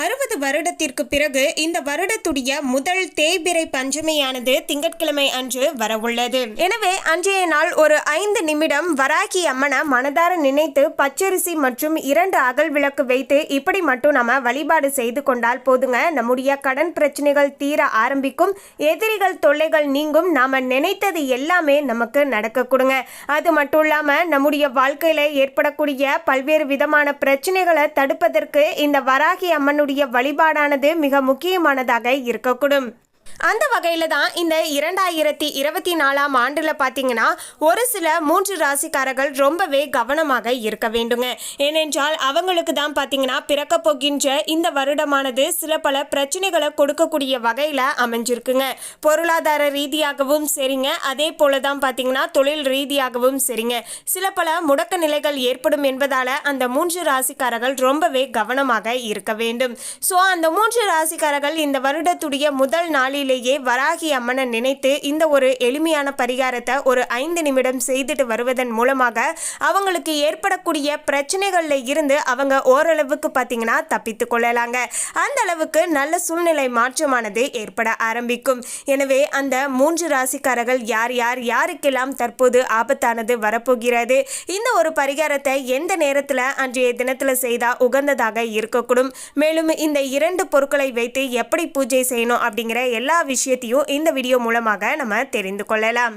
அறுபது வருடத்திற்கு பிறகு இந்த வருடத்துடைய முதல் தேய்பிறை பஞ்சமியானது திங்கட்கிழமை அன்று வரவுள்ளது. எனவே அன்றைய நாள் ஒரு ஐந்து நிமிடம் வராகி அம்மனை மனதார நினைத்து பச்சரிசி மற்றும் இரண்டு அகல் விளக்கு வைத்து இப்படி மட்டும் நம்ம வழிபாடு செய்து கொண்டால் போதுங்க. நம்முடைய கடன் பிரச்சனைகள் தீர ஆரம்பிக்கும் எதிரிகள் தொல்லைகள் நீங்கும் நாம நினைத்தது எல்லாமே நமக்கு நடக்க கொடுங்க. அது மட்டும் இல்லாம நம்முடைய வாழ்க்கையில ஏற்படக்கூடிய பல்வேறு விதமான பிரச்சனைகளை தடுப்பதற்கு இந்த வராகி அம்மன் அம்மனுடைய வழிபாடானது மிக முக்கியமானதாக இருக்கக்கூடும். அந்த வகையில் தான் இந்த இரண்டாயிரத்தி இருபத்தி நாலாம் ஆண்டில் பார்த்தீங்கன்னா ஒரு சில மூன்று ராசிக்காரர்கள் ரொம்பவே கவனமாக இருக்க வேண்டுங்க. ஏனென்றால் அவங்களுக்கு தான் பார்த்தீங்கன்னா பிறக்க போகின்ற இந்த வருடமானது சில பல பிரச்சனைகளை கொடுக்கக்கூடிய வகையில் அமைஞ்சிருக்குங்க. பொருளாதார ரீதியாகவும் சரிங்க. அதே போல தான் பார்த்தீங்கன்னா தொழில் ரீதியாகவும் சரிங்க. சில பல முடக்க நிலைகள் ஏற்படும் என்பதால் அந்த மூன்று ராசிக்காரர்கள் ரொம்பவே கவனமாக இருக்க வேண்டும். ஸோ அந்த மூன்று ராசிக்காரர்கள் இந்த வருடத்துடைய முதல் நாளில் வீட்டிலேயே வராகி அம்மனை நினைத்து இந்த ஒரு எளிமையான பரிகாரத்தை ஒரு ஐந்து நிமிடம் செய்துட்டு வருவதன் மூலமாக அவங்களுக்கு ஏற்படக்கூடிய பிரச்சனைகளில் இருந்து அவங்க ஓரளவுக்கு பார்த்தீங்கன்னா தப்பித்து கொள்ளலாங்க. அந்த அளவுக்கு நல்ல சூழ்நிலை மாற்றமானது ஏற்பட ஆரம்பிக்கும். எனவே அந்த மூன்று ராசிக்காரர்கள் யார் யார் யாருக்கெல்லாம் தற்போது ஆபத்தானது வரப்போகிறது? இந்த ஒரு பரிகாரத்தை எந்த நேரத்தில் அன்றைய தினத்தில் செய்தால் உகந்ததாக இருக்கக்கூடும். மேலும் இந்த இரண்டு பொருட்களை வைத்து எப்படி பூஜை செய்யணும் அப்படிங்கிற எல்லா விஷயத்தையும் இந்த வீடியோ மூலமாக நம்ம தெரிந்து கொள்ளலாம்.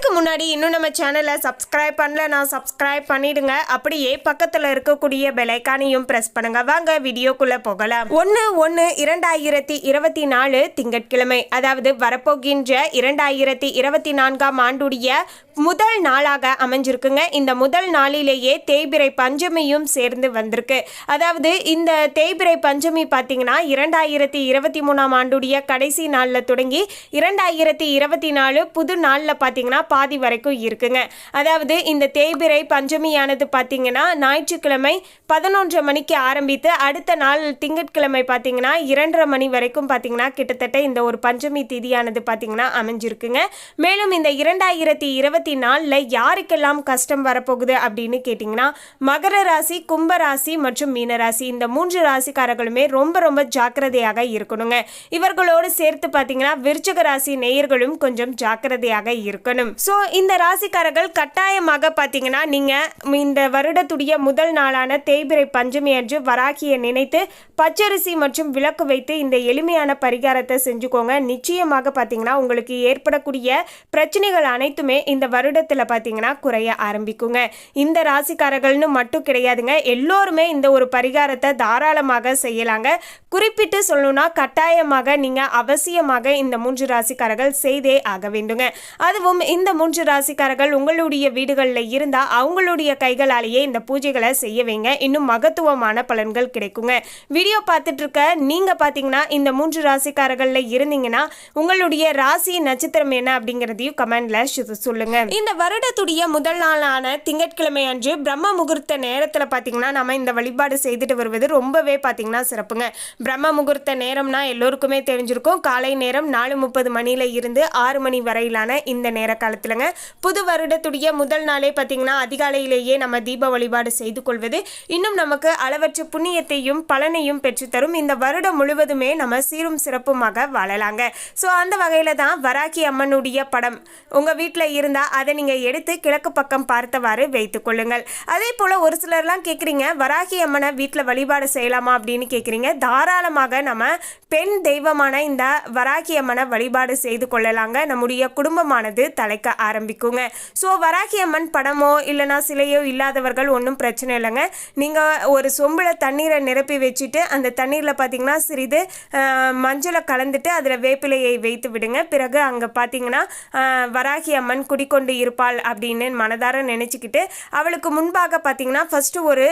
இதுக்கு முன்னாடி இன்னும் நம்ம சேனலை சப்ஸ்கிரைப் பண்ணல நான் சப்ஸ்கிரைப் பண்ணிடுங்க. அப்படியே பக்கத்தில் இருக்கக்கூடிய பெலைக்கானையும் ப்ரெஸ் பண்ணுங்க. வாங்க வீடியோக்குள்ளே போகலாம். ஒன்று ஒன்று இரண்டாயிரத்தி இருபத்தி நாலு திங்கட்கிழமை அதாவது வரப்போகின்ற இரண்டாயிரத்தி இருபத்தி நான்காம் ஆண்டுடைய முதல் நாளாக அமைஞ்சிருக்குங்க. இந்த முதல் நாளிலேயே தேய்பிரை பஞ்சமியும் சேர்ந்து வந்திருக்கு. அதாவது இந்த தேய்பிரை பஞ்சமி பார்த்தீங்கன்னா இரண்டாயிரத்தி இருபத்தி மூணாம் ஆண்டுடைய கடைசி நாளில் தொடங்கி இரண்டாயிரத்தி இருபத்தி நாலு புது நாளில் பார்த்தீங்கன்னா பாதி வரைக்கும் இருக்குங்க. அதாவது இந்த தேய்பிறை பஞ்சமியானது பார்த்தீங்கன்னா ஞாயிற்றுக்கிழமை பதினொன்றரை மணிக்கு ஆரம்பித்து அடுத்த நாள் திங்கட்கிழமை பார்த்தீங்கன்னா இரண்டரை மணி வரைக்கும் பார்த்தீங்கன்னா கிட்டத்தட்ட இந்த ஒரு பஞ்சமி திதியானது பார்த்தீங்கன்னா அமைஞ்சிருக்குங்க. மேலும் இந்த இரண்டாயிரத்தி இருபத்தி நாலில் யாருக்கெல்லாம் கஷ்டம் வரப்போகுது அப்படின்னு கேட்டிங்கன்னா மகர ராசி கும்ப ராசி மற்றும் மீனராசி இந்த மூன்று ராசிக்காரர்களுமே ரொம்ப ரொம்ப ஜாக்கிரதையாக இருக்கணுங்க. இவர்களோடு சேர்த்து பார்த்தீங்கன்னா விருச்சக ராசி நேயர்களும் கொஞ்சம் ஜாக்கிரதையாக இருக்கணும். ஸோ இந்த ராசிக்காரர்கள் கட்டாயமாக பார்த்தீங்கன்னா நீங்கள் இந்த வருடத்துடைய முதல் நாளான தேய்பிறை பஞ்சமி அன்று வராகியை நினைத்து பச்சரிசி மற்றும் விளக்கு வைத்து இந்த எளிமையான பரிகாரத்தை செஞ்சுக்கோங்க. நிச்சயமாக பார்த்தீங்கன்னா உங்களுக்கு ஏற்படக்கூடிய பிரச்சனைகள் அனைத்துமே இந்த வருடத்தில் பார்த்தீங்கன்னா குறைய ஆரம்பிக்குங்க. இந்த ராசிக்காரர்கள்னு மட்டும் கிடையாதுங்க எல்லோருமே இந்த ஒரு பரிகாரத்தை தாராளமாக செய்யலாங்க. குறிப்பிட்டு சொல்லணும்னா கட்டாயமாக நீங்கள் அவசியமாக இந்த மூன்று ராசிக்காரர்கள் செய்தே ஆக வேண்டுங்க. அதுவும் இந்த மூன்று ராசிக்காரர்கள் உங்களுடைய வீடுகளில் இருந்தால் அவங்களுடைய கைகளாலேயே இந்த பூஜைகளை செய்ய வைங்க. இன்னும் மகத்துவமான பலன்கள் கிடைக்குங்க. வீடியோ பார்த்துட்டு இருக்க நீங்கள் பார்த்தீங்கன்னா இந்த மூன்று ராசிக்காரர்களில் இருந்தீங்கன்னா உங்களுடைய ராசி நட்சத்திரம் என்ன அப்படிங்கிறதையும் கமெண்ட்ல சொல்லுங்க. இந்த வருடத்துடைய முதல் நாளான திங்கட்கிழமை அன்று பிரம்ம முகூர்த்த நேரத்தில் பார்த்தீங்கன்னா நம்ம இந்த வழிபாடு செய்துட்டு வருவது ரொம்பவே பார்த்தீங்கன்னா சிறப்புங்க. பிரம்ம முகூர்த்த நேரம்னா எல்லோருக்குமே தெரிஞ்சிருக்கும். காலை நேரம் நாலு முப்பது மணியில இருந்து ஆறு மணி வரையிலான இந்த நேர காலத்தில் காலத்துலங்க புது வருடத்துடைய முதல் நாளே பார்த்தீங்கன்னா அதிகாலையிலேயே நம்ம தீப வழிபாடு செய்து கொள்வது. இன்னும் நமக்கு அளவற்ற புண்ணியத்தையும் பலனையும் பெற்றுத்தரும். இந்த வருடம் முழுவதுமே நம்ம சீரும் சிறப்புமாக வாழலாங்க. ஸோ அந்த வகையில் தான் வராகி அம்மனுடைய படம். உங்கள் வீட்டில் இருந்தால் அதை நீங்கள் எடுத்து கிழக்கு பக்கம் பார்த்தவாறு வைத்துக் கொள்ளுங்கள். அதே போல் ஒரு சிலர்லாம் கேட்குறீங்க வராகி அம்மனை வீட்டில் வழிபாடு செய்யலாமா? அப்படின்னு கேட்குறீங்க தாராளமாக நம்ம பெண் தெய்வமான இந்த வராகி அம்மனை வழிபாடு செய்து கொள்ளலாங்க. நம்முடைய குடும்பமானது தலைக்க ஆரம்பிக்குங்க. ஸோ வராகி அம்மன் படமோ இல்லைனா சிலையோ இல்லாதவர்கள் ஒன்றும் பிரச்சனை இல்லைங்க. நீங்கள் ஒரு சொம்பில் தண்ணீரை நிரப்பி வச்சுட்டு அந்த தண்ணீரில் பார்த்தீங்கன்னா சிறிது மஞ்சளை கலந்துட்டு அதில் வேப்பிலையை வைத்து விடுங்க. பிறகு அங்கே பார்த்தீங்கன்னா வராகி அம்மன் குடிக்கொண்டு இருப்பாள் அப்படின்னு மனதார நினச்சிக்கிட்டு அவளுக்கு முன்பாக பார்த்தீங்கன்னா ஃபஸ்ட்டு ஒரு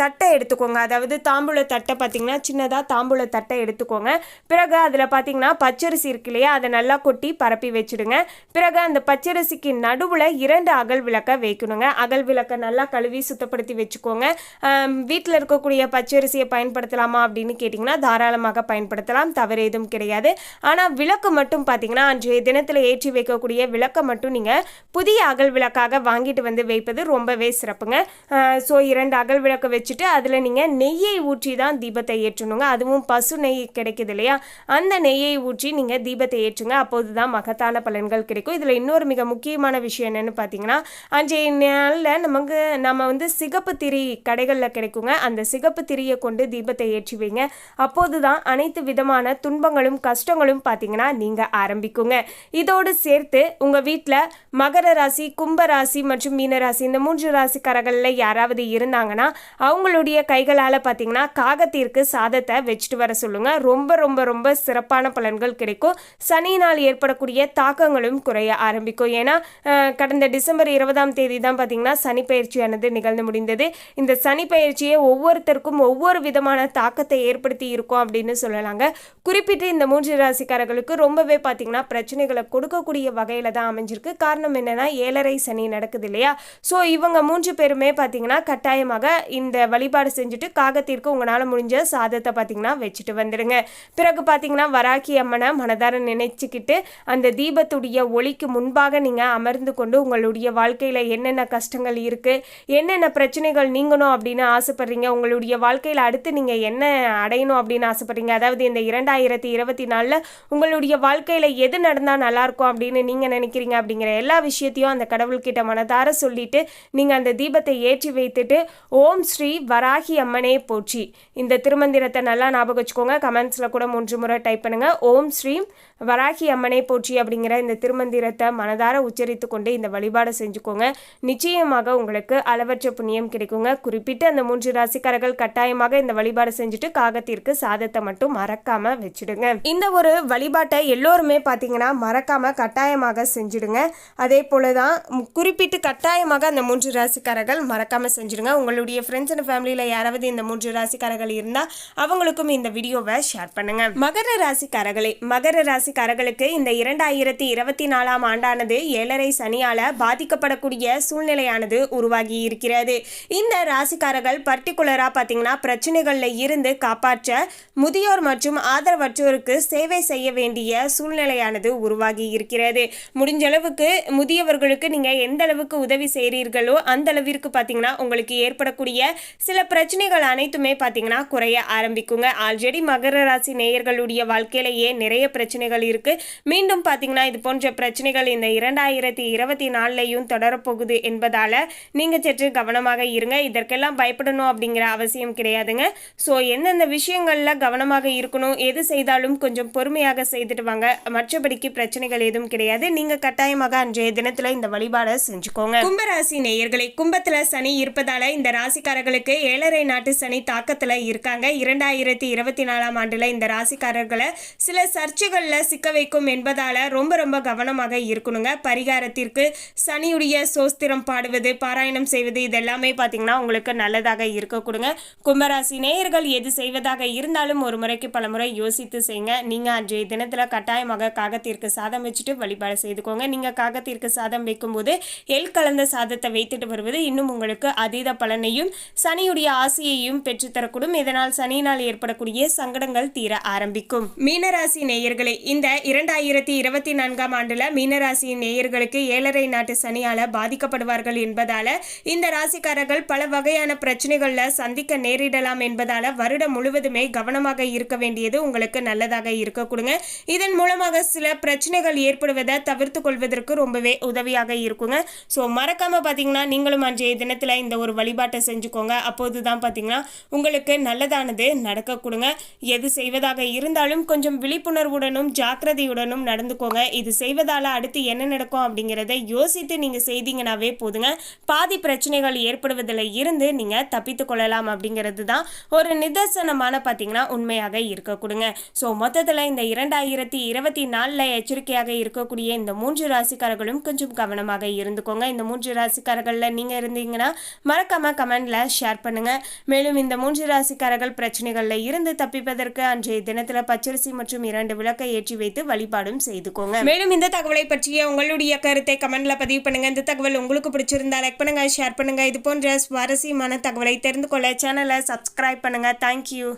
தட்டை எடுத்துக்கோங்க. அதாவது தாம்பூல தட்டை பார்த்தீங்கன்னா சின்னதாக தாம்பூல தட்டை எடுத்துக்கோங்க. பிறகு அதில் பார்த்தீங்கன்னா பச்சரிசி இருக்கு இல்லையா அதை நல்லா கொட்டி பரப்பி வச்சுடுங்க. பிறகு அந்த பச்சரிசிக்கு நடுவில் இரண்டு அகல் விளக்கை வைக்கணுங்க. அகல் விளக்கை நல்லா கழுவி சுத்தப்படுத்தி வச்சுக்கோங்க. வீட்டில் இருக்கக்கூடிய பச்சரிசியை பயன்படுத்தலாமா அப்படின்னு கேட்டிங்கன்னா தாராளமாக பயன்படுத்தலாம். தவறு எதுவும் கிடையாது. ஆனால் விளக்கு மட்டும் பார்த்தீங்கன்னா அன்றைய தினத்தில் ஏற்றி வைக்கக்கூடிய விளக்கை மட்டும் நீங்கள் புதிய அகல் விளக்காக வாங்கிட்டு வந்து வைப்பது ரொம்பவே சிறப்புங்க. ஸோ இரண்டு அகல் விளக்கு வச்சுட்டு அதில் நீங்கள் நெய்யை ஊற்றி தான் தீபத்தை ஏற்றணுங்க. அதுவும் பசு நெய் கிடைக்குது இல்லையா? அந்த நெய்யை ஊற்றி நீங்கள் தீபத்தை ஏற்றுங்க. அப்போது தான் மகத்தான பலன்கள் கிடைக்கும். இதில் இன்னொரு மிக முக்கியமான விஷயம் என்னென்னு பார்த்தீங்கன்னா அன்றைய நாளில் நமக்கு நம்ம வந்து சிகப்பு திரி கடைகளில் கிடைக்குங்க. அந்த சிகப்பு திரியை கொண்டு தீபத்தை ஏற்றி வைங்க. அப்போது தான் அனைத்து விதமான துன்பங்களும் கஷ்டங்களும் பார்த்தீங்கன்னா நீங்கள் ஆரம்பிக்குங்க. இதோடு சேர்த்து உங்கள் வீட்டில் மகர ராசி கும்ப ராசி மற்றும் மீன ராசி இந்த மூன்று ராசிக்காரர்களில் யாராவது இருந்தாங்கன்னா அவங்களுடைய கைகளால் பார்த்தீங்கன்னா காகத்திற்கு சாதத்தை வச்சுட்டு வர சொல்லுங்க. ரொம்ப ரொம்ப ரொம்ப சிறப்பான பலன்கள் கிடைக்கும். சனியினால் ஏற்படக்கூடிய தாக்கங்களும் குறைய ஆரம்பிக்கும். ஏன்னா கடந்த டிசம்பர் இருபதாம் தேதி தான் பார்த்தீங்கன்னா சனிப்பயிற்சியானது நிகழ்ந்து முடிந்தது. இந்த சனி பயிற்சியை ஒவ்வொருத்தருக்கும் ஒவ்வொரு விதமான தாக்கத்தை ஏற்படுத்தி இருக்கும் அப்படின்னு சொல்லலாங்க. குறிப்பிட்டு இந்த மூன்று ராசிக்காரர்களுக்கு ரொம்பவே பார்த்தீங்கன்னா பிரச்சனைகளை கொடுக்கக்கூடிய வகையில் தான் அமைஞ்சிருக்கு. காரணம் என்னென்னா ஏழரை சனி நடக்குது இல்லையா? ஸோ இவங்க மூன்று பேருமே பார்த்தீங்கன்னா கட்டாயமாக இந்த வழிபாடு செஞ்சுட்டு காகத்திற்கு உங்களால் முடிஞ்ச சாதத்தை பார்த்தீங்கன்னா வச்சுட்டு வந்துடுங்க பிறகு பார்த்தீங்கன்னா வராக்கி அம்மனை மனதார நினைச்சுக்கிட்டு அந்த தீபத்துடைய ஒளிக்கு முன்பாக நீங்கள் அமர்ந்து கொண்டு உங்களுடைய வாழ்க்கையில் என்னென்ன கஷ்டங்கள் இருக்குது என்னென்ன பிரச்சனைகள் நீங்கணும் அப்படின்னு ஆசைப்பட்றீங்க உங்களுடைய வாழ்க்கையில் அடுத்து நீங்கள் என்ன அடையணும் அப்படின்னு ஆசைப்பட்றீங்க? அதாவது இந்த இரண்டாயிரத்தி இருபத்தி நாலில் உங்களுடைய வாழ்க்கையில் எது நடந்தால் நல்லாயிருக்கும் அப்படின்னு நீங்கள் நினைக்கிறீங்க அப்படிங்கிற எல்லா விஷயத்தையும் அந்த கடவுள்கிட்ட மனதார சொல்லிட்டு நீங்கள் அந்த தீபத்தை ஏற்றி வைத்துட்டு ஓம் ஸ்ரீ வராகி அம்மனே போற்றி. இந்த திருமந்திரத்தை நல்லா ஞாபகம் வச்சுக்கோங்க. கமெண்ட்ஸில் கூட மூன்று முறை டைப் பண்ணுங்கள் ஓம் ஸ்ரீ வராகி அம்மனை போற்றி அப்படிங்கிற இந்த திருமந்திரத்தை மனதார உச்சரித்து கொண்டு இந்த வழிபாடை செஞ்சுக்கோங்க. நிச்சயமாக உங்களுக்கு அளவற்ற புண்ணியம் கிடைக்குங்க. குறிப்பிட்டு அந்த மூன்று ராசிக்காரர்கள் கட்டாயமாக இந்த வழிபாடு செஞ்சுட்டு காகத்திற்கு சாதத்தை மட்டும் மறக்காம வச்சிடுங்க. இந்த ஒரு வழிபாட்டை எல்லோருமே பார்த்தீங்கன்னா மறக்காம கட்டாயமாக செஞ்சுடுங்க. அதே போல தான் குறிப்பிட்டு கட்டாயமாக அந்த மூன்று ராசிக்காரர்கள் மறக்காம செஞ்சிடுங்க. உங்களுடைய ஃப்ரெண்ட்ஸ் அண்ட் ஃபேமிலியில் யாராவது இந்த மூன்று ராசிக்காரர்கள் இருந்தால் அவங்களுக்கும் இந்த வீடியோவை ஷேர் பண்ணுங்க. மகர ராசிக்காரர்களே மகர ராசி ராசிக்காரர்களுக்கு இந்த இரண்டாயிரத்தி இருபத்தி நாலாம் ஆண்டானது ஏழரை சனியால பாதிக்கப்படக்கூடிய சூழ்நிலையானது உருவாகி இருக்கிறது. இந்த ராசிக்காரர்கள் பர்டிகுலரா பார்த்தீங்கன்னா பிரச்சனைகளில் இருந்து காப்பாற்ற முதியோர் மற்றும் ஆதரவற்றோருக்கு சேவை செய்ய வேண்டிய சூழ்நிலையானது உருவாகி இருக்கிறது. முடிஞ்ச அளவுக்கு முதியவர்களுக்கு நீங்க எந்த அளவுக்கு உதவி செய்கிறீர்களோ அந்த அளவிற்கு பார்த்தீங்கன்னா உங்களுக்கு ஏற்படக்கூடிய சில பிரச்சனைகள் அனைத்துமே பார்த்தீங்கன்னா குறைய ஆரம்பிக்குங்க. ஆல்ரெடி மகர ராசி நேயர்களுடைய வாழ்க்கையிலேயே நிறைய பிரச்சனைகள் இருக்கு. மீண்டும் பார்த்தீங்கன்னா இது போன்ற பிரச்சனைகள் இந்த இரண்டாயிரத்தி இருபத்தி நாலுலையும் தொடரப்போகுது என்பதால நீங்க சற்று கவனமாக இருங்க. இதற்கெல்லாம் பயப்படணும் அப்படிங்கிற அவசியம் கிடையாதுங்க. ஸோ எந்தெந்த விஷயங்கள்ல கவனமாக இருக்கணும் எது செய்தாலும் கொஞ்சம் பொறுமையாக செய்துட்டு வாங்க. மற்றபடிக்கு பிரச்சனைகள் எதுவும் கிடையாது. நீங்க கட்டாயமாக அன்றைய தினத்துல இந்த வழிபாடை செஞ்சுக்கோங்க. கும்பராசி நேயர்களை கும்பத்துல சனி இருப்பதால இந்த ராசிக்காரர்களுக்கு ஏழரை நாட்டு சனி தாக்கத்துல இருக்காங்க. இரண்டாயிரத்தி இருபத்தி நாலாம் ஆண்டுல இந்த ராசிக்காரர்களை சில சர்ச்சைகள்ல சிக்க வைக்கும் என்பதால் ரொம்ப ரொம்ப கவனமாக இருக்கணுங்க. பரிகாரத்திற்கு சனியுடைய சோஸ்திரம் பாடுவது பாராயணம் செய்வது இதெல்லாமே பார்த்திங்கன்னா உங்களுக்கு நல்லதாக இருக்கக்கூடுங்க. கும்பராசி நேயர்கள் எது செய்வதாக இருந்தாலும் ஒரு முறைக்கு பல முறை யோசித்து செய்யுங்க. நீங்கள் அன்றைய தினத்தில் கட்டாயமாக காகத்திற்கு சாதம் வச்சுட்டு வழிபாடு செய்துக்கோங்க. நீங்கள் காகத்திற்கு சாதம் வைக்கும்போது எள் கலந்த சாதத்தை வைத்துட்டு வருவது இன்னும் உங்களுக்கு அதீத பலனையும் சனியுடைய ஆசையையும் பெற்றுத்தரக்கூடும். இதனால் சனியினால் ஏற்படக்கூடிய சங்கடங்கள் தீர ஆரம்பிக்கும். மீனராசி நேயர்களே இந்த இந்த இரண்டாயிரத்தி இருபத்தி நான்காம் ஆண்டுல மீனராசியின் நேயர்களுக்கு ஏழரை நாட்டு சனியால பாதிக்கப்படுவார்கள் என்பதால இந்த ராசிக்காரர்கள் பல வகையான பிரச்சனைகள்ல சந்திக்க நேரிடலாம் என்பதால வருடம் முழுவதுமே கவனமாக இருக்க வேண்டியது உங்களுக்கு நல்லதாக இருக்க கொடுங்க. இதன் மூலமாக சில பிரச்சனைகள் ஏற்படுவதை தவிர்த்து கொள்வதற்கு ரொம்பவே உதவியாக இருக்குங்க. ஸோ மறக்காம பார்த்தீங்கன்னா நீங்களும் அன்றைய தினத்தில் இந்த ஒரு வழிபாட்டை செஞ்சுக்கோங்க. அப்போது தான் பார்த்தீங்கன்னா உங்களுக்கு நல்லதானது நடக்க கொடுங்க. எது செய்வதாக இருந்தாலும் கொஞ்சம் விழிப்புணர்வுடனும் ஜாக்கிரதையுடனும் நடந்துக்கோங்க. இது செய்வதால அடுத்து என்ன நடக்கும் அப்படிங்கிறத யோசித்து நீங்கள் செய்தீங்கனாவே போதுங்க. பாதி பிரச்சனைகள் ஏற்படுவதில் இருந்து நீங்கள் தப்பித்து கொள்ளலாம் அப்படிங்கிறது தான் ஒரு நிதர்சனமான பார்த்தீங்கன்னா உண்மையாக இருக்க கொடுங்க. ஸோ மொத்தத்தில் இந்த இரண்டாயிரத்தி இருபத்தி நாலில் எச்சரிக்கையாக இருக்கக்கூடிய இந்த மூன்று ராசிக்காரர்களும் கொஞ்சம் கவனமாக இருந்துக்கோங்க. இந்த மூன்று ராசிக்காரர்களில் நீங்கள் இருந்தீங்கன்னா மறக்காம கமெண்ட்ல ஷேர் பண்ணுங்க. மேலும் இந்த மூன்று ராசிக்காரர்கள் பிரச்சனைகளில் இருந்து தப்பிப்பதற்கு அன்றைய தினத்தில் பச்சரிசி மற்றும் இரண்டு விளக்கை ஏற்றி ஏற்றி வைத்து வழிபாடும் செய்துக்கோங்க. மேலும் இந்த தகவலை பற்றிய உங்களுடைய கருத்தை கமெண்ட்ல பதிவு பண்ணுங்க. இந்த தகவல் உங்களுக்கு பிடிச்சிருந்தா லைக் பண்ணுங்க ஷேர் பண்ணுங்க. இது போன்ற சுவாரஸ்யமான தகவலை தெரிந்து கொள்ள சேனலை சப்ஸ்கிரைப் பண்ணுங்க. தேங்க்யூ